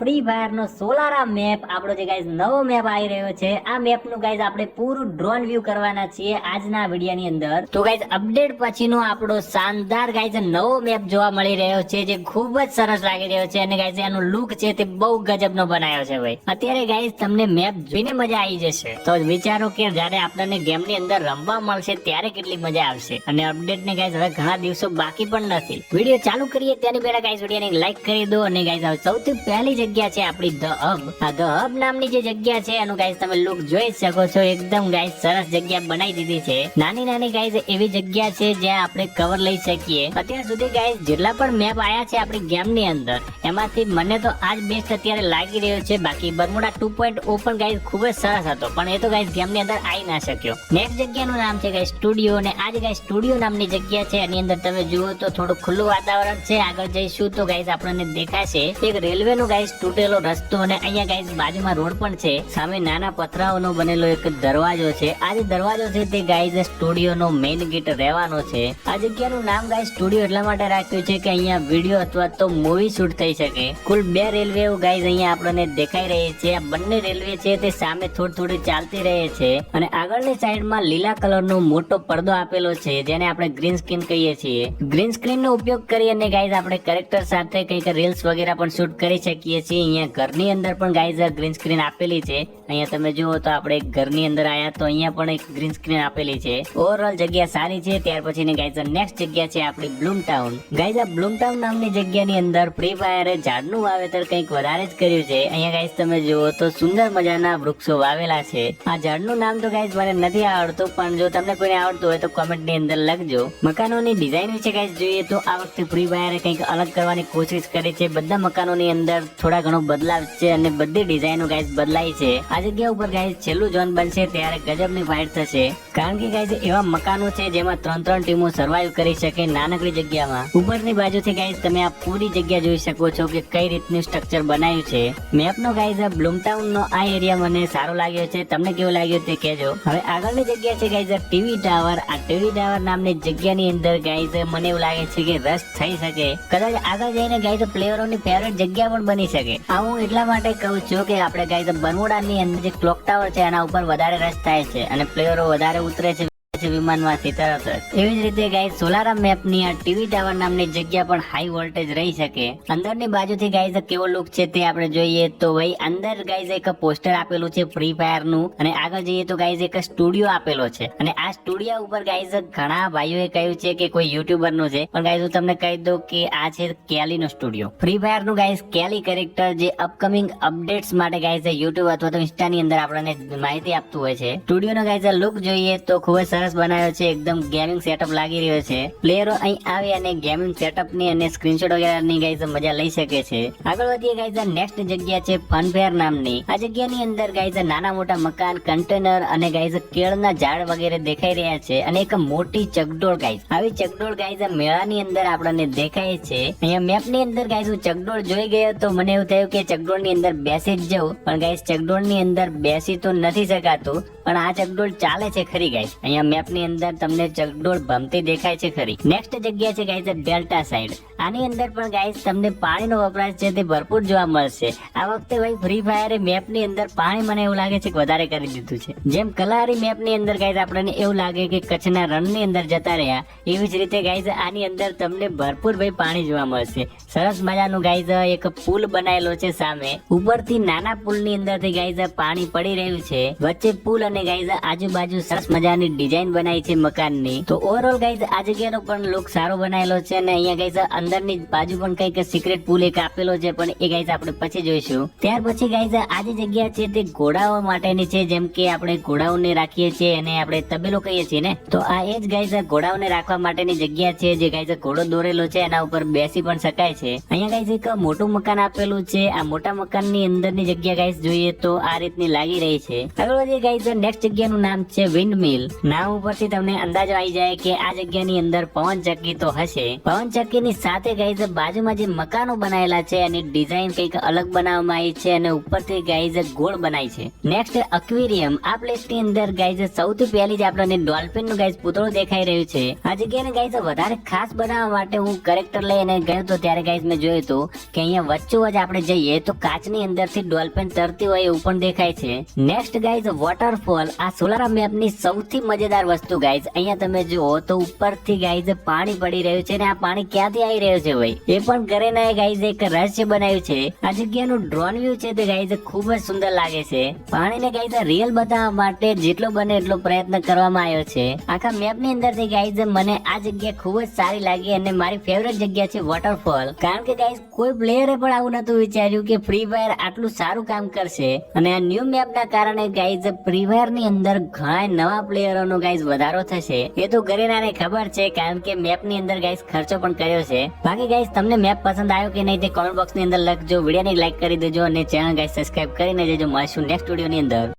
Free fire નો Solara map આપણો જે ગાઈઝ નવો મેપ આવી રહ્યો છે, આ મેપનું ગાઈઝ આપણે પૂરું ડ્રોન વ્યૂ કરવાના છીએ આજના વીડિયો ની અંદર. તો ગાઈઝ અપડેટ પછીનો આપણો શાનદાર ગાઈઝ નવો મેપ જોવા મળી રહ્યો છે, જે ખૂબ જ સરસ લાગી રહ્યો છે અને ગાઈઝ એનો લુક છે તે બહુ ગજબનો બનાવ્યો છે ભાઈ. અત્યારે ગાઈઝ તમને મેપ જોઈને મજા આવી જશે. તો વિચારો કે જ્યારે આપણને ગેમની અંદર રમવા મળશે ત્યારે કેટલી મજા આવશે. અને અપડેટ ને ગાઈઝ હવે ઘણા દિવસો બાકી પણ નથી. વીડિયો ચાલુ કરીએ, તેની પહેલા ગાઈઝ વિડીયોને લાઈક કરી દો અને ગાઈઝ સૌથી પહેલી જગ્યા છે આપણી ધ હબ આ ધ હબ નામની જે જગ્યા છે, એનું ગાઈઝ તમે લુક જોઈ શકો છો. એકદમ ગાઈઝ સરસ જગ્યા બનાવી દીધી છે. નાની નાની ગાઈઝ એવી જગ્યા છે જ્યાં આપણે કવર લઈ શકીએ. અત્યાર સુધી ગાઈઝ જેટલા પણ મેપ આયા છે આપણી ગેમની અંદર, એમાંથી મને તો આજ બેસ્ટ અત્યારે લાગી રહ્યો છે. બાકી બરમુડા ટુ પોઈન્ટ ઓ પણ ગાઈઝ ખૂબ જ સરસ હતો, પણ એ તો ગાઈઝ ગેમની અંદર આવી ના શક્યો. નેક્સ્ટ જગ્યાનું નામ છે ગાઈઝ સ્ટુડિયો અને આ જે ગાઈઝ સ્ટુડિયો નામની જગ્યા છે, એની અંદર તમે જુઓ તો થોડું ખુલ્લું વાતાવરણ છે. આગળ જઈશું તો ગાઈઝ આપણને દેખાશે. એક રેલવે નું ગાઈઝ તૂટેલો રસ્તો અને અહીંયા ગાઈઝ બાજુમાં રોડ પણ છે. સામે નાના પથરાઓનો બનેલો એક દરવાજો છે. આ જે દરવાજો છે તે ગાઈઝ સ્ટુડિયો નો મેઇન ગેટ રહેવાનો છે. આ જગ્યાનું નામ ગાઈઝ સ્ટુડિયો એટલા માટે રાખ્યું છે કે અહીંયા વીડિયો અથવા તો મૂવી શૂટ થઈ શકે. કુલ બે રેલવે ગાઈઝ અહીંયા આપણને દેખાઈ રહી છે. આ બંને રેલવે છે તે સામે થોડી થોડી ચાલતી રહે છે. અને આગળની સાઈડમાં લીલા કલરનો મોટો પડદો આપેલો છે, જેને આપણે ગ્રીન સ્ક્રીન કહીએ છીએ. ગ્રીન સ્ક્રીન નો ઉપયોગ કરી અને ગાઈઝ આપણે કેરેક્ટર સાથે કંઈક રીલ્સ વગેરે પણ શૂટ કરી શકીએ છીએ અહીંયા ઘરની અંદર પણ ગાઈઝ ગ્રીન સ્ક્રીન આપેલી છે. અહીંયા તમે જુઓ તો આપણે ઘરની અંદર આયા તો અહીંયા પણ એક ગ્રીન સ્ક્રીન આપેલી છે. ઓવરઓલ જગ્યા સારી છે, ત્યાર પછી ગાઈઝ નેક્સ્ટ જગ્યા છે આપણી bloom town guys bloom town નામની જગ્યાની અંદર ફ્રી ફાયરે ઝાડનું વાવેતર કંઈક વધારે જ કર્યું છે. અહીંયા ગાઈઝ તમે જુઓ તો સુંદર મજાના વૃક્ષો વાવેલા છે. આ ઝાડનું નામ તો ગાઈઝ મને નથી આવડતું, પણ જો તમને કોઈને આવડતું હોય તો કોમેન્ટની અંદર લખજો. મકાનોની ડિઝાઇન વિશે ગાઈઝ જોઈએ તો આ વખતે ફ્રી ફાયરે કંઈક અલગ કરવાની કોશિશ કરી છે. બધા મકાનોની અંદર થોડા ઘણો બદલાવ છે અને બધી ડિઝાઇનો ગાઈઝ બદલાઈ છે. આ જગ્યા ઉપર ગાઈઝ છેલ્લું ઝોન બનશે ત્યારે ગજબની ફાઇટ થશે. કારણ કે ગાઈઝ એવા મકાનો છે જેમાં ત્રણ ત્રણ ટીમો સર્વાઈવ કરી શકે નાનકડી જગ્યામાં. ઉપરની બાજુથી ગાઈઝ તમે આ પૂરી જગ્યા જોઈ શકો છો કે કઈ રીતનું સ્ટ્રક્ચર બનાવ્યું છે. મેપનો ગાઈઝ આ બ્લૂમટાઉન નો આ એરિયા મને સારો લાગ્યો છે. તમને કેવું લાગ્યું તે કહેજો. હવે આગળની જગ્યા છે ગાઈઝ ટીવી ટાવર આ ટીવી ટાવર નામની જગ્યાની અંદર ગાઈઝ મને એવું લાગે છે કે રસ થઈ શકે. કદાચ આગળ જઈને ગાઈઝ પ્લેયરોની ફેવરેટ જગ્યા પણ બની શકે. આ હું એટલા માટે કહું છું કે આપણે ગાઈઝ બરમુડાની અંદર જે ક્લોક ટાવર છે, એના ઉપર વધારે રસ થાય છે અને પ્લેયરો વધારે ઉતરે છે છે વિમાનમાંથી તરત જ. એવી જ રીતે ગાય સોલારા મેપની આ ટીવી ટાવર નામની જગ્યા પણ હાઈ વોલ્ટેજ રહી શકે. અંદરની બાજુથી ગાય કેવો લુક છે તે આપણે જોઈએ તો ભાઈ, અંદર ગાય એક પોસ્ટર આપેલું છે ફ્રી ફાયરનું અને આગળ જઈએ તો ગાય એક સ્ટુડિયો આપેલો છે. અને આ સ્ટુડિયો ઉપર ગાય ઘણા ભાઈઓએ કહ્યું છે કે કોઈ યુટ્યુબરનું છે. પણ ગાય હું તમને કહી દઉં કે આ છે કેલી નો સ્ટુડિયો ફ્રી ફાયરનું ગાઈઝ કેલી કેરેક્ટર જે અપકમિંગ અપડેટ્સ માટે ગાઈઝ યુટ્યુબ અથવા તો ઇન્સ્ટા ની અંદર આપણને માહિતી આપતું હોય છે. સ્ટુડિયો નો ગાઈઝ લુક જોઈએ તો ખૂબ જ સરસ બનાવ્યો છે, એકદમ ગેમિંગ સેટઅપ લાગી રહ્યો છે. પ્લેયરો અહીં આવી અને ગેમિંગ સેટઅપની અને સ્ક્રીનશોટ વગેરેની ગાઈઝ મજા લઈ શકે છે. આગળ વધીએ ગાઈઝ નેક્સ્ટ જગ્યા છે ફનફેર નામની. આ જગ્યાની અંદર ગાઈઝ નાના મોટા મકાન કન્ટેનર અને ગાઈઝ કેળના ઝાડ વગેરે દેખાઈ રહ્યા છે અને એક મોટી ચકડોળ ગાઈઝ આવી ચકડોળ ગાઈઝ મેળાની અંદર આપણને દેખાય છે. અહીંયા મેપની અંદર ગાઈઝ હું ચકડોળ જોઈ ગયો તો મને એવું થયું કે ચકડોળની અંદર બેસી જ જવું પણ ગાઈઝ ચકડોળની અંદર બેસી તો નથી શકાતું. પણ આ ચકડોળ ચાલે છે ખરી ગાઈસ અહીંયા મેપની અંદર તમને ચકડોળ ભમતી દેખાય છે ખરી. નેક્સ્ટ જગ્યા છે ગાઈસ ડેલ્ટા સાઈડ આની અંદર પણ ગાઈસ તમને પાણીનો વપરાશ છે તે ભરપૂર જોવા મળશે. આ વખતે ભાઈ ફ્રી ફાયર મેપની અંદર પાણી મને એવું લાગે છે કે વધારે કરી દીધું છે. જેમ કલારી મેપની અંદર ગાઈસ આપણને એવું લાગે કે કચ્છના રણની અંદર જતા રહ્યા, એવી જ રીતે ગાઈસ આની અંદર તમને ભરપૂર ભાઈ પાણી જોવા મળશે. સરસ મજાનું ગાઈસ એક પુલ બનાવેલો છે સામે. ઉપરથી નાના પુલની અંદરથી ગાઈઝ પાણી પડી રહ્યું છે. વચ્ચે પુલ અને ગાઈસ આજુબાજુ સરસ મજાની ડિઝાઇન બનાવી છે મકાનની. તો ઓવરઓલ ગાઈસ આ જગ્યાનો પણ લુક સારો બનાવેલો છે અને અહીંયા ગાઈઝ અંદરની બાજુ પણ કંઈક સિક્રેટ પુલ એક આપેલો છે, પણ એ ગાઈઝ આપણે પછી જોઈશું. ત્યાર પછી ગાઈઝ આ જે જગ્યા છે તે ઘોડાઓ માટેની છે, જેમ કે આપણે ઘોડાઓને રાખીએ છીએ અને આપણે તબેલો કહીએ છીએ ને. તો આ એ જ ગાઈઝ ઘોડાઓને રાખવા માટેની જગ્યા છે, જે ગાઈઝ ઘોડો દોરેલો છે, એના ઉપર બેસી પણ શકાય છે. અહીંયા ગાઈઝ એક મોટું મકાન આપેલું છે, આ મોટા મકાનની અંદરની જગ્યા ગાઈઝ જોઈએ તો આ રીતની લાગી રહી છે. આગળ વધીએ ગાઈઝ નેક્સ્ટ જગ્યાનું નામ છે વિન્ડ મિલ નામ ઉપરથી તમને અંદાજો આવી જાય કે આ જગ્યાની અંદર પવન ચક્કી તો હશે. પવન ચક્કીની સાથે ગાઈઝ બાજુમાં જે મકાનો બનાવેલા છે એની ડિઝાઇન કંઈક અલગ બનાવવામાં આવી છે અને ઉપરથી ગાઈઝ ગોળ બનાવી છે. નેક્સ્ટ અક્વેરિયમ આ પ્લેસની અંદર ગાઈઝ સૌથી પહેલી જ આપણને ડોલ્ફિનનું ગાઈઝ પૂતળો દેખાઈ રહ્યું છે. આ જગ્યાને ગાઈઝ વધારે ખાસ બનાવવા માટે હું કરેક્ટર લઈને ગયો તો ત્યારે ગાઈઝ મેં જોયું હતું કે અહીંયા વચ્ચોવચ આપણે જઈએ તો કાચની અંદરથી ડોલ્ફિન તરતી હોય એવું પણ દેખાય છે. નેક્સ્ટ ગાઈઝ વોટરફોલ આ સોલારા મેપની સૌથી મજેદાર વસ્તુ ગાઈઝ અહીંયા તમે જુઓ તો ઉપરથી ગાઈઝ પાણી પડી રહ્યું છે અને આ પાણી ક્યાંથી આવી રહ્યું છે ભાઈ. એ પણ ઘરે ગાઈઝ એક રહસ્ય બનાવ્યું છે. આ જગ્યાનું ડ્રોન વ્યૂ છે તે ગાઈઝ ખૂબ જ સુંદર લાગે છે. પાણીને ગાઈઝ રિયલ બતાવવા માટે જેટલો બને એટલો પ્રયત્ન કરવામાં આવ્યો છે. આખા મેપની અંદરથી ગાઈઝ મને આ જગ્યા ખૂબ જ સારી લાગી અને મારી ફેવરેટ જગ્યા છે વોટરફોલ કારણ કે ગાઈઝ કોઈ પ્લેયરે પણ આવું નતું વિચાર્યું કે ફ્રી ફાયર આટલું સારું કામ કરશે. અને આ ન્યૂ મેપ ના કારણે ગાઈઝ ફ્રી ફાયરની અંદર ઘણા નવા પ્લેયરો નો ગાઈઝ વધારો થશે. એ તો ગરેનાને ખબર છે કારણ કે મેપની અંદર ગાઈઝ ખર્ચો પણ કર્યો છે. બાકી ગાઈસ તમને મેપ પસંદ આવ્યો કે નહીં તે કોમેન્ટ બોક્સની અંદર લખજો. વિડીયોને લાઈક કરી દેજો અને ચેનલ ગાઈસ સબસ્ક્રાઈબ કરીને જજો મળશું નેક્સ્ટ વિડીયોની અંદર.